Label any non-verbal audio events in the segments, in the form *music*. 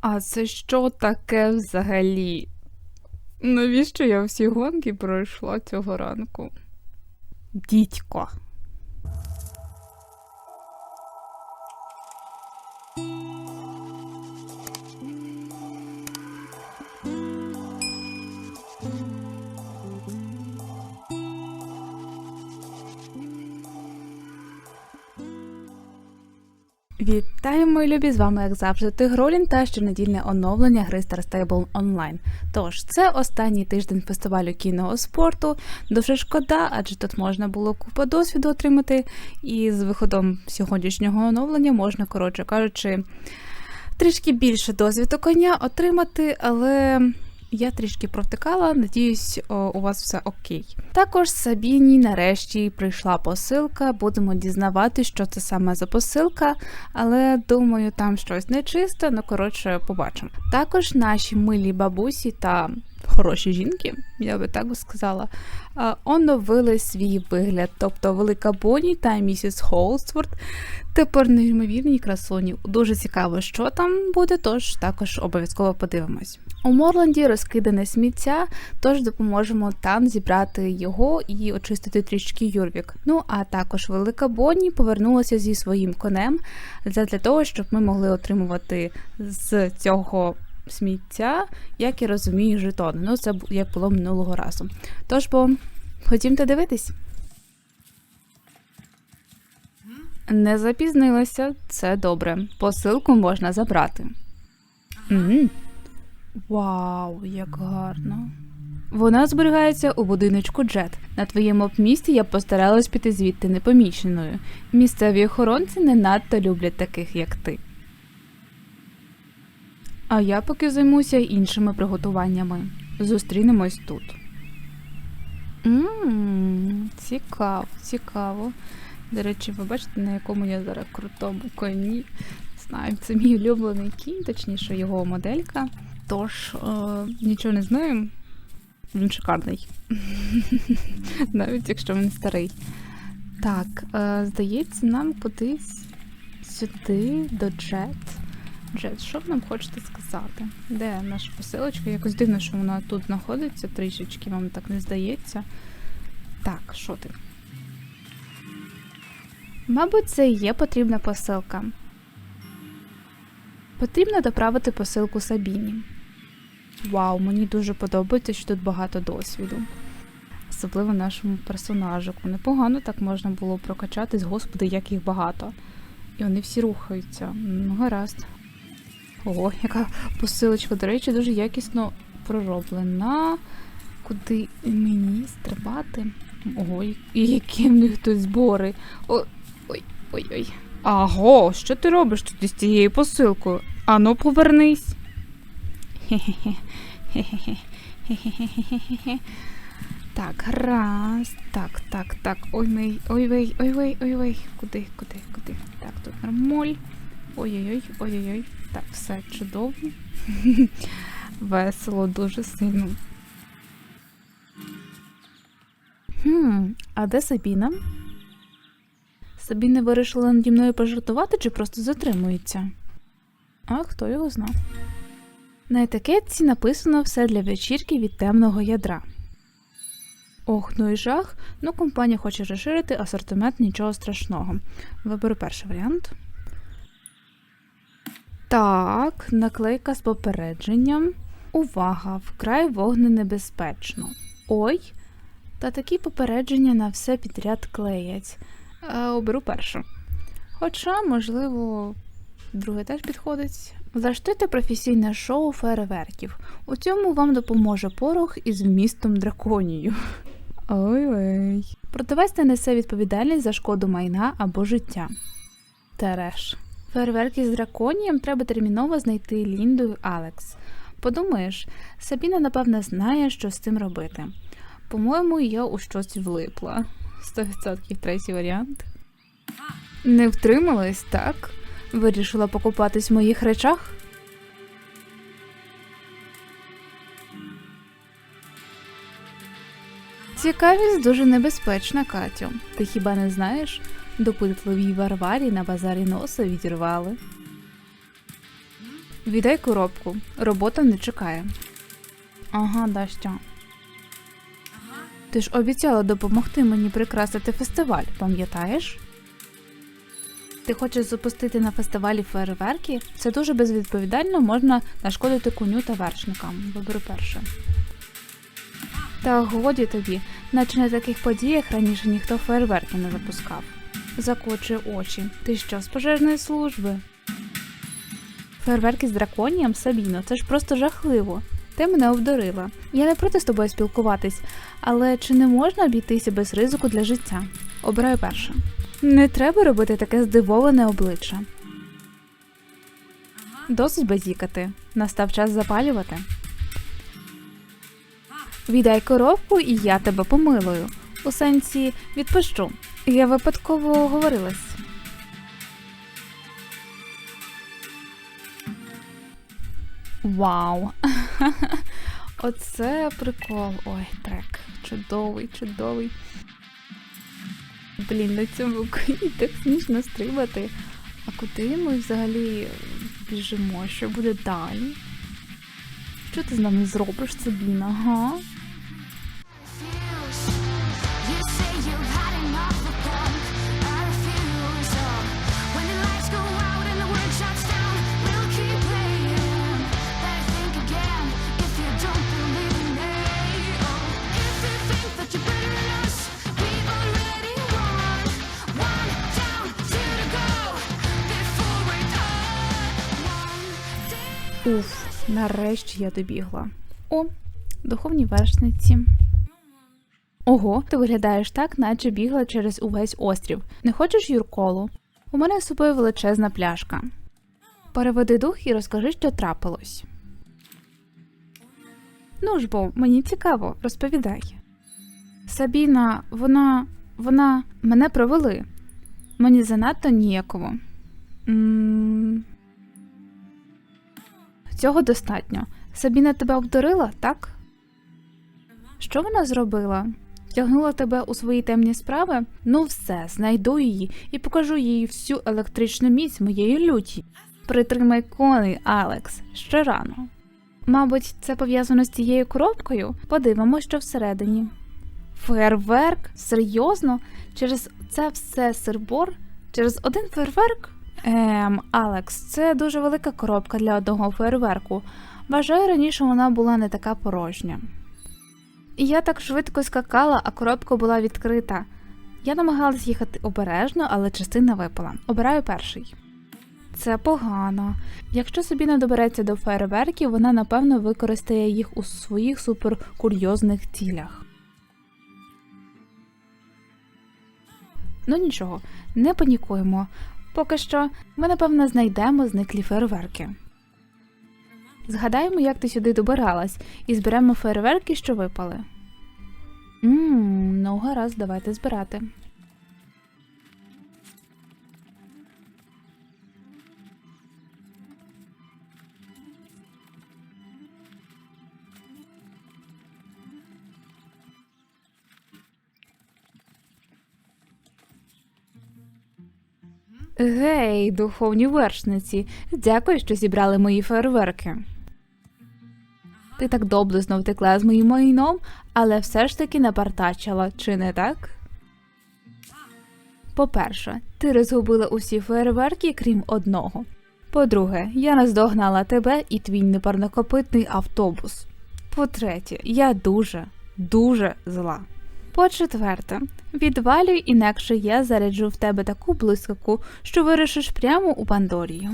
А це що таке взагалі? Навіщо я всі гонки пройшла цього ранку? Дідько. Мої любі! З вами, як завжди, Тигролін та щонедільне оновлення гри Star Stable Online. Тож, це останній тиждень фестивалю кінного спорту. Дуже шкода, адже тут можна було купу досвіду отримати, і з виходом сьогоднішнього оновлення можна, коротше кажучи, трішки більше досвіду коня отримати, але. Я трішки провтикала, надіюсь, у вас все окей. Також Сабіні нарешті прийшла посилка. Будемо дізнавати, що це саме за посилка, але думаю, там щось нечисте, ну коротше, побачимо. Також наші милі бабусі та хороші жінки, я би так би сказала, оновили свій вигляд. Тобто велика Бонні та місіс Холсворт тепер неймовірні красуні. Дуже цікаво, що там буде, тож також обов'язково подивимось. У Морланді розкидане сміття, тож допоможемо там зібрати його і очистити трішки Юрвік. Ну а також велика Бонні повернулася зі своїм конем для того, щоб ми могли отримувати з цього сміття, як я розумію, жетони. Ну, це як було минулого разу. Тож бо ходімте дивитись. Не запізнилася, це добре. Посилку можна забрати. М. Вау, як гарно. Вона зберігається у будиночку Джет. На твоєму б місці я постаралась піти звідти непоміченою. Місцеві охоронці не надто люблять таких, як ти. А я поки займуся іншими приготуваннями. Зустрінемось тут. Ммм, цікаво, цікаво. До речі, ви бачите, на якому я зараз крутому коні. Знаю, це мій улюблений кінь, точніше його моделька. Тож, е, нічого не знаю. Він шикарний. *laughs* Навіть якщо він старий. Так, е, здається, нам кудись сюди, до Джет. Джет, що ви нам хочете сказати? Де наша посилочка? Якось дивно, що вона тут знаходиться трішечки, вам так не здається. Так, що ти? Мабуть, це і є потрібна посилка. Потрібно доправити посилку Сабіні. Вау, мені дуже подобається, що тут багато досвіду. Особливо нашому персонажику. Непогано так можна було прокачатись, господи, як їх багато. І вони всі рухаються. Ну, гаразд. Ого, яка посилочка, до речі, дуже якісно пророблена. Куди мені стрибати? Ого, і які в них тут збори. О, ой, ой, ой. Аго, що ти робиш тут із цією посилкою? Ану, повернись. *laughs* Так, раз. Так, так, так. Ой, мей, ой, вей, ой, вей, ой, вей. Куди, куди, куди? Так, тут нормоль. Ой-ой-ой, ой-ой-ой. Так, все чудово. *laughs* Весело, дуже сильно. Хм, а де Сабіна? Сабіна вирішила наді мною пожартувати чи просто затримується? А хто його знав? На етикетці написано все для вечірки від темного ядра. Ох, ну і жах. Ну, компанія хоче розширити асортимент нічого страшного. Виберу перший варіант. Так, наклейка з попередженням. Увага! Вкрай вогненебезпечно. Ой, та такі попередження на все підряд клеять. Е, оберу першу. Хоча, можливо, друге теж підходить. Влаштуйте професійне шоу фейерверків. У цьому вам допоможе порох із вмістом драконію. Ой-ой. Продавець не несе відповідальність за шкоду майна або життя. Тереш. Фейерверки з драконієм треба терміново знайти Лінду і Алекс. Подумаєш, Сабіна, напевне, знає, що з цим робити. По-моєму, я у щось влипла. 100% третій варіант. Не втрималась, так? Вирішила покупатись в моїх речах? Цікавість дуже небезпечна, Катю. Ти хіба не знаєш? Допитливій Варварі на базарі носа відірвали. Віддай коробку. Робота не чекає. Ага, Дастя. Ти ж обіцяла допомогти мені прикрасити фестиваль, пам'ятаєш? Ти хочеш запустити на фестивалі фейерверки? Це дуже безвідповідально можна нашкодити коню та вершникам. Виберу перше. Та годі тобі, наче на таких подіях раніше ніхто фейерверки не запускав. Закочує очі. Ти що, з пожежної служби? Фейерверки з драконієм, Сабіно, це ж просто жахливо. Ти мене обдурила. Я не проти з тобою спілкуватись, але чи не можна обійтися без ризику для життя? Обираю перше. Не треба робити таке здивоване обличчя. Досить базікати. Настав час запалювати. Віддай коробку, і я тебе помилую. У сенсі відпущу. Я випадково говорилась. Вау! *laughs* Оце прикол. Ой, трек. Чудовий, чудовий. Блін, на цьому коні так смішно стрибати. А куди ми взагалі біжимо? Що буде далі? Що ти з нами зробиш, Сабіна, га? Уф, нарешті я добігла. О, духовні вершниці. Ого, ти виглядаєш так, наче бігла через увесь острів. Не хочеш юрколу? У мене з собою величезна пляшка. Переведи дух і розкажи, що трапилось. Ну ж бо, мені цікаво, розповідай. Сабіна, вона. вона. мене провели. Мені занадто ніяково. м Цього достатньо. Сабіна тебе обдурила, так? Що вона зробила? Тягнула тебе у свої темні справи? Ну все, знайду її і покажу їй всю електричну міць моєї люті. Притримай коней, Алекс, ще рано. Мабуть, це пов'язано з цією коробкою? Подивимось, що всередині. Фейерверк? Серйозно? Через це все сирбор? Через один фейерверк? Ем, Алекс, це дуже велика коробка для одного фейерверку. Вважаю, раніше вона була не така порожня. І я так швидко скакала, а коробка була відкрита. Я намагалась їхати обережно, але частина випала. Обираю перший. Це погано. Якщо собі не добереться до фейерверків, вона напевно використає їх у своїх суперкурйозних цілях. Ну нічого, не панікуємо. Поки що ми, напевно, знайдемо зниклі фейерверки. Згадаємо, як ти сюди добиралась, і зберемо фейерверки, що випали. Ммм, ну гаразд, давайте збирати. Гей, духовні вершниці, дякую, що зібрали мої фейерверки. Ти так доблесно втекла з моїм майном, але все ж таки напартачила, чи не так? По-перше, ти розгубила усі фейерверки, крім одного. По-друге, я наздогнала тебе і твій непарнокопитний автобус. По-третє, я дуже, дуже зла. По-четверте, відвалюй, інакше я заряджу в тебе таку блискавку, що вирішиш прямо у Пандорію.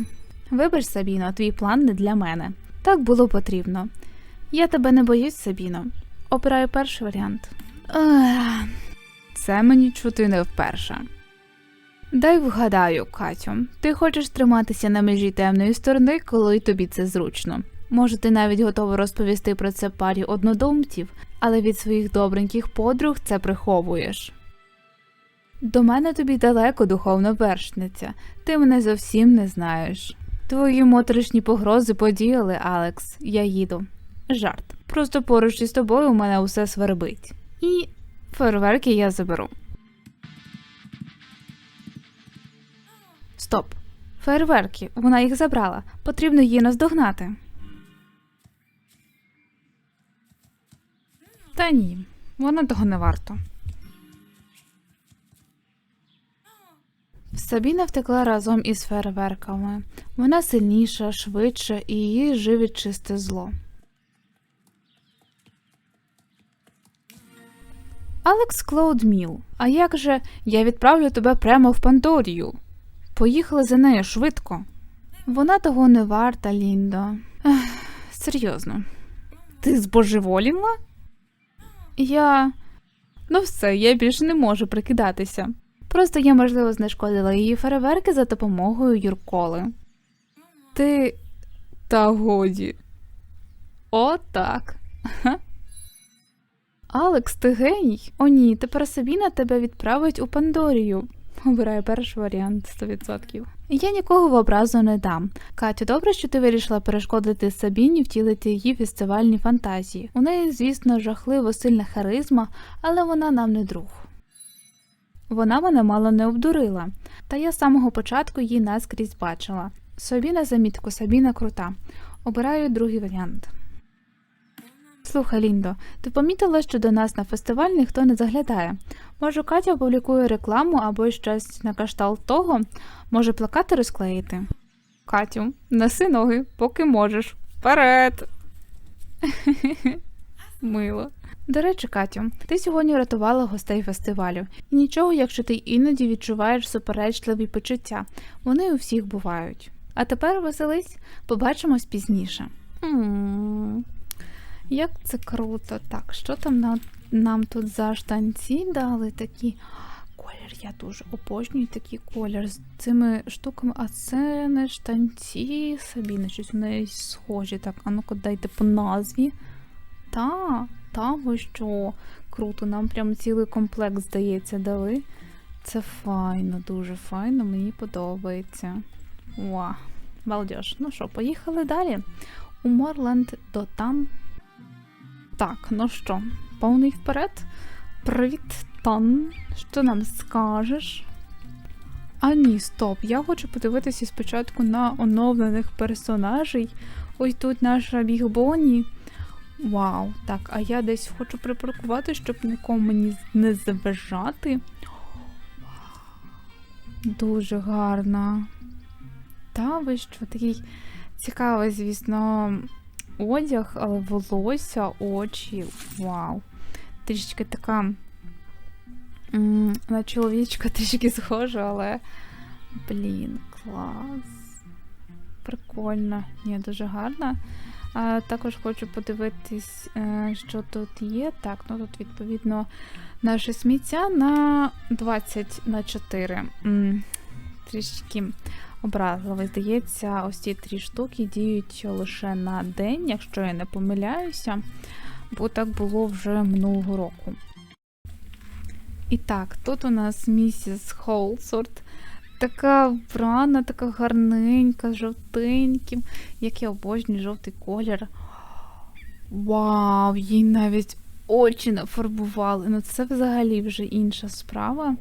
Вибач, Сабіно, твій план не для мене. Так було потрібно. Я тебе не боюсь, Сабіно. Обираю перший варіант. Це мені чути не вперше. Дай вгадаю, Катю, ти хочеш триматися на межі темної сторони, коли тобі це зручно. Може, ти навіть готова розповісти про це парі однодумців, але від своїх добреньких подруг це приховуєш. До мене тобі далеко, духовна вершниця, ти мене зовсім не знаєш. Твої моторошні погрози подіяли, Алекс, я їду. Жарт. Просто поруч із тобою у мене усе свербить. І фейерверки я заберу. Стоп. Фейерверки, вона їх забрала. Потрібно її наздогнати. Та ні, вона того не варто. Сабіна втекла разом із фейерверками. Вона сильніша, швидша і її живить чисте зло. Алекс Клоуд Міл. А як же я відправлю тебе прямо в Пандорію? Поїхали за нею швидко. Вона того не варта, Ліндо. Ех, серйозно. Ти збожеволіла? Я. Ну все, я більше не можу прикидатися. Просто я, можливо, знешкодила її фейерверки за допомогою Юрколи. Ти. Та годі. О, так. Алекс, ти геній? О ні, тепер Сабіна тебе відправить у Пандорію. Обираю перший варіант 100%. Я нікого в образу не дам. Катю, добре, що ти вирішила перешкодити Сабіні втілити її фестивальні фантазії. У неї, звісно, жахливо сильна харизма, але вона нам не друг. Вона мене мало не обдурила, та я з самого початку її наскрізь бачила. Собі на замітку, Сабіна крута. Обираю другий варіант. Слухай, Ліндо, ти помітила, що до нас на фестиваль ніхто не заглядає. Може, Катя опублікує рекламу або щось на кшталт того, може плакати розклеїти. Катю, неси ноги, поки можеш. Вперед! *laughs* Мило. До речі, Катю, ти сьогодні врятувала гостей фестивалю. І нічого, якщо ти іноді відчуваєш суперечливі почуття. Вони у всіх бувають. А тепер веселись, побачимось пізніше. Як це круто. Так, що там на, нам тут за штанці дали такі. Колір, я дуже обожнюю такий колір з цими штуками, а це не штанці Сабіни, щось у неї схожі. Так, а ну-ка дайте по назві. Та, та ви що? Круто, нам прям цілий комплект, здається, дали. Це файно, дуже файно, мені подобається. Ва, балдеж. Ну що, поїхали далі. У Морленд до там. Так, ну що, повний вперед. Привіт, Тан. Що нам скажеш? А ні, стоп. Я хочу подивитися спочатку на оновлених персонажей. Ось тут наша Біг Бонні. Вау, так, а я десь хочу припаркувати, щоб нікому мені не заважати. Дуже гарна. Та ви що, такий цікавий, звісно, одяг, але волосся, очі. Вау. Трішечки така. На чоловічка трішки схожа, але. Блін, клас. Прикольно. Ні, дуже гарна. А також хочу подивитись, е, що тут є. Так, ну тут відповідно наше сміття на 20 на 4. М, Трішки образливо. Здається, ось ці три штуки діють лише на день, якщо я не помиляюся, бо так було вже минулого року. І так, тут у нас місіс Холсорт. Така вбрана, така гарненька, жовтеньким, як я обожнюю жовтий колір. Вау, їй навіть очі нафарбували. Ну це взагалі вже інша справа.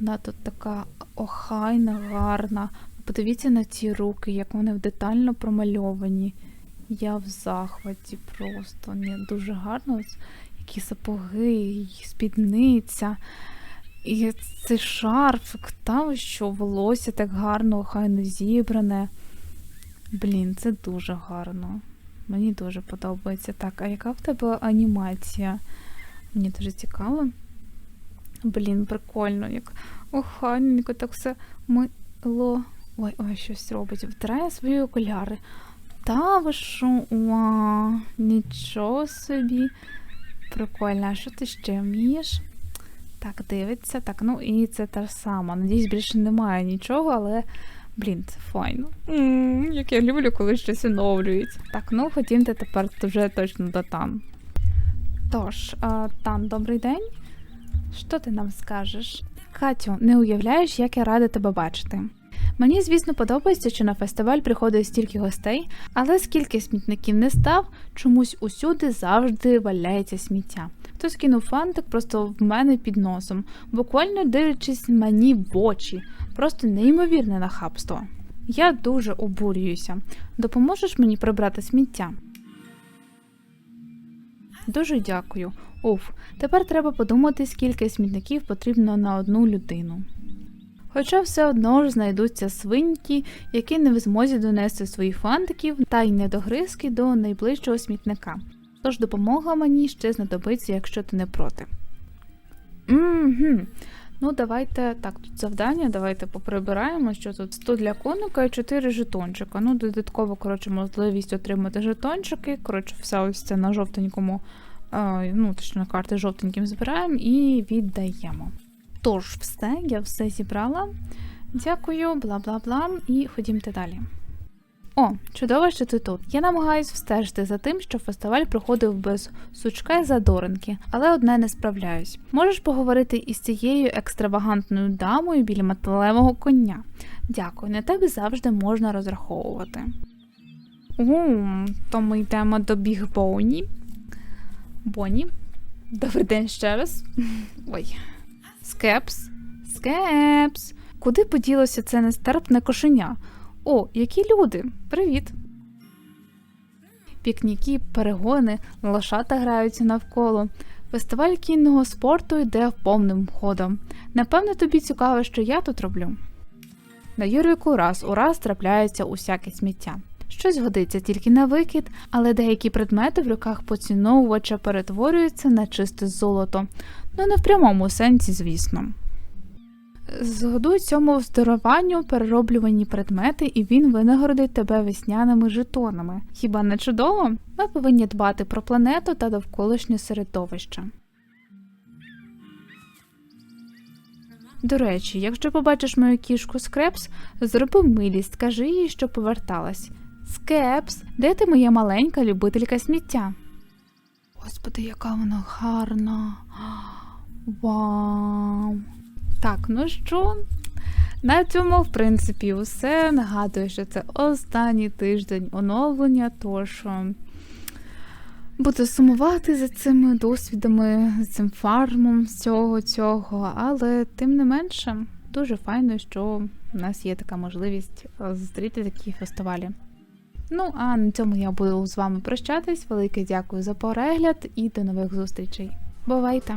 Вона тут така охайна, гарна. Подивіться на ці руки, як вони детально промальовані. Я в захваті просто. Ні, дуже гарно. Які сапоги, спідниця. І цей шарфик, та що волосся так гарно, охайно зібране. Блін, це дуже гарно. Мені дуже подобається. Так, а яка в тебе анімація? Мені дуже цікаво. Блін, прикольно, як охайненько, так все мило. Ой, ой, щось робить. Втирає свої окуляри. Та ви що? Вау, нічого собі. Прикольно, а що ти ще вмієш? Так, дивиться. Так, ну і це та сама. Надіюсь, більше немає нічого, але. Блін, це файно. м як я люблю, коли щось оновлюється. Так, ну ходімте тепер вже точно до Тан. Тож, а, Тан, добрий день. Що ти нам скажеш? Катю, не уявляєш, як я рада тебе бачити. Мені, звісно, подобається, що на фестиваль приходить стільки гостей, але скільки смітників не став, чомусь усюди завжди валяється сміття. Хтось кинув фантик просто в мене під носом, буквально дивлячись мені в очі. Просто неймовірне нахабство. Я дуже обурююся. Допоможеш мені прибрати сміття? Дуже дякую. Уф, тепер треба подумати, скільки смітників потрібно на одну людину. Хоча все одно ж знайдуться свиньки, які не в змозі донести своїх фантиків та й недогризки до найближчого смітника. Тож допомога мені ще знадобиться, якщо ти не проти. Угу. Ну, давайте так, тут завдання, давайте поприбираємо, що тут 100 для коника і 4 жетончика. Ну, додатково, коротше, можливість отримати жетончики. Коротше, все ось це на жовтенькому, е, ну, точно на карти жовтеньким збираємо і віддаємо. Тож, все, я все зібрала. Дякую, бла бла бла, і ходімте далі. О, чудово, що ти тут. Я намагаюсь встежити за тим, що фестиваль проходив без сучка і задоринки, але одне не справляюсь. Можеш поговорити із цією екстравагантною дамою біля металевого коня. Дякую, на тебе завжди можна розраховувати. У, то ми йдемо до Біг Боні. Боні. Добрий день ще раз. *laughs* Ой. Скепс. Скепс. Куди поділося це нестерпне кошеня? О, які люди! Привіт! Пікніки, перегони, лошата граються навколо. Фестиваль кінного спорту йде повним ходом. Напевно, тобі цікаво, що я тут роблю. На Юрвіку раз у раз трапляється усяке сміття. Щось годиться тільки на викид, але деякі предмети в руках поціновувача перетворюються на чисте золото. Ну не в прямому сенсі, звісно. Згодуй цьому здорованню перероблювані предмети, і він винагородить тебе весняними жетонами. Хіба не чудово? Ми повинні дбати про планету та довколишнє середовище. До речі, якщо побачиш мою кішку Скрепс, зроби милість, скажи їй, що поверталась. Скепс, де ти моя маленька любителька сміття? Господи, яка вона гарна. Вау. Так, ну що? На цьому, в принципі, усе. Нагадую, що це останній тиждень оновлення, тож е, буду сумувати за цими досвідами, за цим фармом з цього, але тим не менше, дуже файно, що в нас є така можливість е, зустріти такі фестивалі. Ну, а на цьому я буду з вами прощатись. Велике дякую за перегляд і до нових зустрічей. Бувайте!